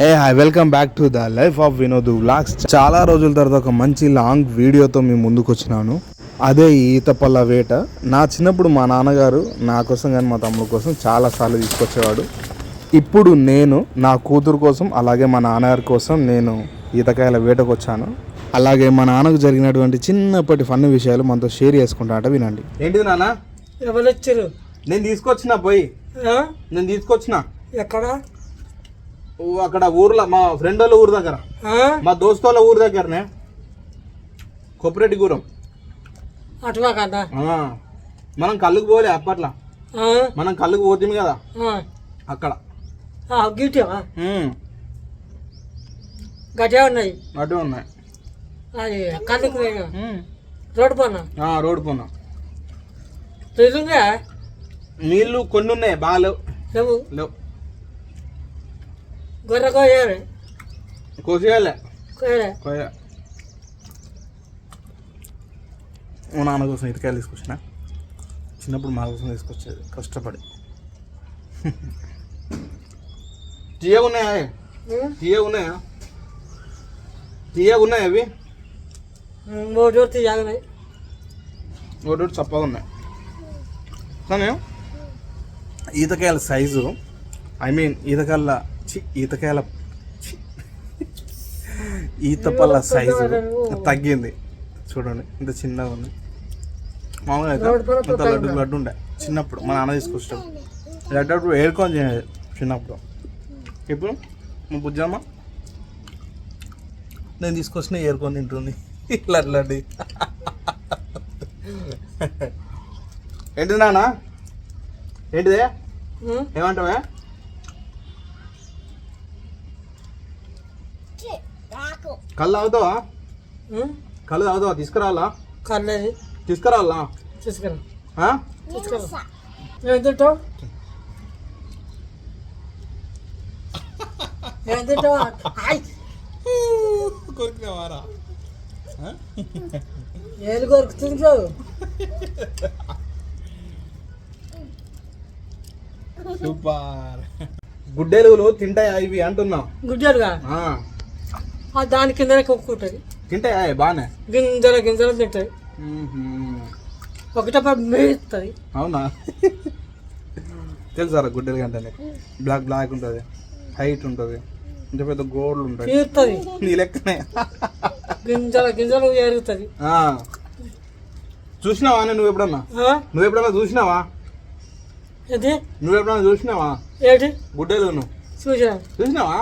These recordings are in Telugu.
Hey hi welcome back to the life of Vinod vlogs చాలా రోజుల తర్వాత ఒక మంచి లాంగ్ వీడియోతో మీ ముందుకు వచ్చినాను. అదే ఈ ఈత పళ్ళ వేట. నా చిన్నప్పుడు మా నాన్నగారు నా కోసం కానీ మా తమ్ముడు కోసం చాలా సార్లు తీసుకొచ్చేవాడు. ఇప్పుడు నేను నా కూతురు కోసం అలాగే మా నాన్నగారి కోసం నేను ఈతకాయల వేటకు వచ్చాను. అలాగే మా నాన్నకు జరిగినటువంటి చిన్నప్పటి ఫన్ విషయాలు మనతో షేర్ చేసుకుంటా వినండి. ఏంటిది నాన్న? ఎవరు వచ్చారు? నేను తీసుకొచ్చిన పోయి. ఆ? నేను తీసుకొచ్చిన. ఎక్కడ? అక్కడ ఊర్లో మా ఫ్రెండ్ వాళ్ళ ఊరు దగ్గర? మా దోస్తు వాళ్ళ ఊరు దగ్గరనే కొప్పరెడ్డి గూరం అట్లా కదా. మనం కళ్ళుకు పోలే అప్పట్లో? మనం కళ్ళుకు పోతుంది కదా. అక్కడ. గట్టిగా ఉన్నాయి. అటు ఉన్నాయి. అది కళ్ళుకు. రోడ్డు పన్నా ఆ, రోడ్డు పోనా. నీళ్ళు కొన్ని ఉన్నాయి బాగా లేవు? లేవు. గొర్రె కోయారు కోసేయాలే. కోయలే. కోయ. మా నాన్న కోసం ఇటుకాయలు తీసుకొచ్చిన. చిన్నప్పుడు మా కోసం తీసుకొచ్చేది. కష్టపడి. తీయగా ఉన్నాయా? ఉం? తీయగా ఉన్నాయా? తీయగా ఉన్నాయా అవి? జోడి జాగినాయి ఒకటి ఒకటి చప్పగా ఉన్నాయి. కానీ ఈతకాయల సైజు ఐ మీన్ ఈతకాయల ఈతకాయల. ఈత పళ్ళ సైజు తగ్గింది. చూడండి ఇంత చిన్నగా ఉంది. మామూలుగా అయితే ఇంత లడ్డు లడ్డు ఉండే. చిన్నప్పుడు మా నాన్న తీసుకొచ్చాడు. లడ్డు ఏడుకొని తినేది చిన్నప్పుడు. ఇప్పుడు మా బుజ్జమ్మ నేను తీసుకొచ్చిన ఏరుకొని తింటుంది. లడ్డు లడ్డు. ఏంటిది నాన్న? ఏంటిదే? ఏమంటావా? కళ్ళు తాగుతావా ఉం? కళ్ళు తాగుతావా తీసుకురావాలా? కళ్ళది. తీసుకురావాలా? తీసుకురా. ఏం తింటావు? ఏం తింటావా? సూపర్. గుడ్డెలుగులు తింటాయా ఇవి అంటున్నా. గుడ్డలుగా? ఆ. దాని కిందనే కొక్కుంటుంది తింటాయా బాగానే గింజల గింజలు తింటాయి. ఒకటే మేస్తుంది. అవునా? తెలుసారా గుడ్డెలు అంటే బ్లాక్ బ్లాక్ ఉంటుంది. హైట్ ఉంటుంది. ఇంత పెద్ద గోడలు ఉంటాయి. తీరుతుంది. నీ లెక్కనే. గింజల గింజలు ఎరుగుతుంది. ఆ. చూసినావా నువ్వు ఎప్పుడన్నా? నువ్వు ఎప్పుడన్నా చూసినావా? నువ్వు ఎప్పుడన్నా చూసినావా? ఏంటి? గుడ్డెలు నువ్వు చూసా చూసినావా?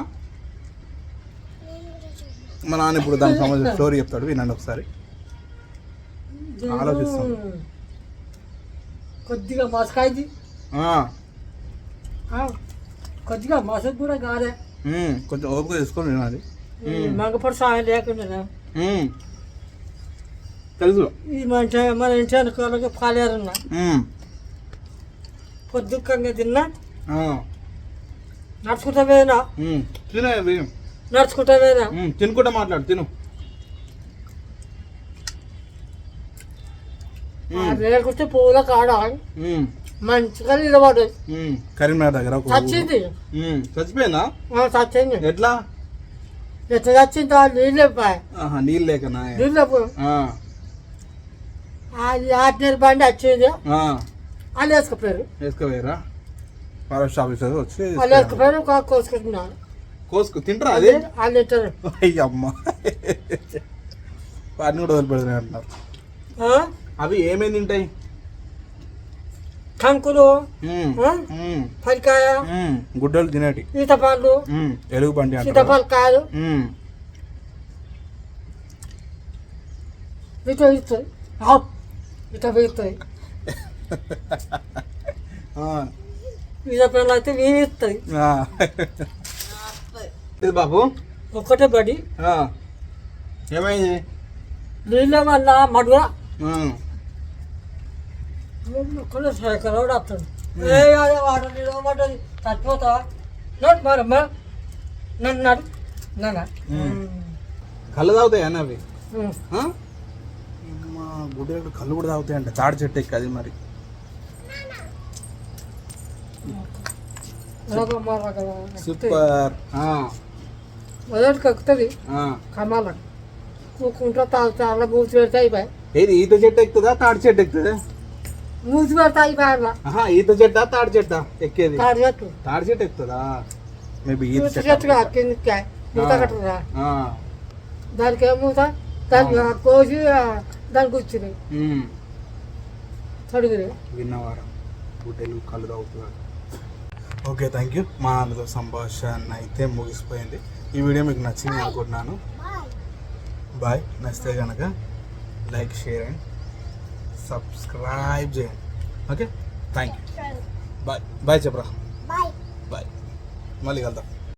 మా నాన్న ఇప్పుడు దానికి సంబంధించిన స్టోరీ చెప్తాడు వినండి ఒకసారి. ఆలోచిస్తాం. కొద్దిగా మసకాయింది. ఆ, కొద్దిగా మసకు కూడా కాదే కొంచెం ఓపిక తీసుకొని వినాలి. మంగపడి సాయం లేకుండా తెలుసు ఈ మన మన ఇంటి అనుకోవాలకి పాలేరున్నా. పొద్దుకంగా తిన్నా. నడుచుకుంటా పోయినా. తిను ఇవి. నడుచుకుంటా పోయినా ఉమ్, తినుకుంటా మాట్లాడు తిను. లేకుంటే పూల కాడ మంచిగా నిలబడ్డది ఉమ్. కరీంనగర్ దగ్గర. చచ్చింది. చచ్చిపోయిందా? చచ్చింది. ఎట్లా? ఎట్లా చచ్చింది? నీళ్ళు ఆహా నీళ్ళు లేకనా? నీళ్ళు అది ఆర్డినరీ బండి వచ్చింది. వాళ్ళు వేసుకుపోయారు. వేసుకోవేరా ఫారెస్ట్ ఆఫీసర్ వచ్చి వాళ్ళు వేసుకుపోయారు కోసుకుంటున్నారు కోసుకు తింటారా అది? తింటారు. అయ్యమ్మ. వాటిని కూడా వదిలిపెడుతున్నాయి అంటున్నారు. ఆ? అవి ఏమేమి తింటాయి? కంకులు పరికాయ గుడ్డలు తినేటి. ఉమ్, ఎలుగు సీతాఫల కాయలు ఉమ్, ఇటు ఇస్తుంది ఇట వేస్తుంది ఆ, ఈతపళ్ళు అయితే. ఇది బాబు? ఒక్కటే బడి. ఏమైంది? నీళ్ళ వల్ల ఏ నీళ్ళు పడ్డది చచ్చిపోతావా మరమ్మ నడు. నన్ను. ఉమ్. కళ్ళు తాగుతాయి అన్న అవి? మా కళ్ళు కూడా తాగుతాయి అంట తాడి చెట్టు ఎక్కి అది మరి. సూపర్. ఆ. మొదటికి ఎక్కుతుంది ఆ. కమాల. కూకుంటా తా- చాలా మూసి పెడితే అయిపోయి. ఏది? ఈత చెట్టు ఎక్కుతుందా? తాడి చెట్టు ఎక్కుతుందా? మూసి పెడితే అయిపోయి అలా ఈత చెట్టా తాడి చెట్టా ఎక్కేది? తాడు చెట్టు. తాడి చెట్టు ఎక్కుతుందా? మేబీ ఈత చెట్టు కిందకి మూత కట్టరా? ఆ. దానికి ఏం మూత? దానికి ఆ కోసి దానికి వచ్చింది. ఉమ్. తొడిగిరి విన్నవారం. గుడ్డెలు కళ్ళు తాగుతున్నారు ఓకే థ్యాంక్ యూ మా అన్నతో సంభాషణ అయితే ముగిసిపోయింది. ఈ వీడియో మీకు నచ్చింది అనుకుంటున్నాను. బాయ్ నచ్చితే కనుక లైక్ షేర్ అండ్ సబ్స్క్రైబ్ చేయండి. Okay thank you bye bye చెప్పరా. బాయ్ మళ్ళీ కలుద్దాం.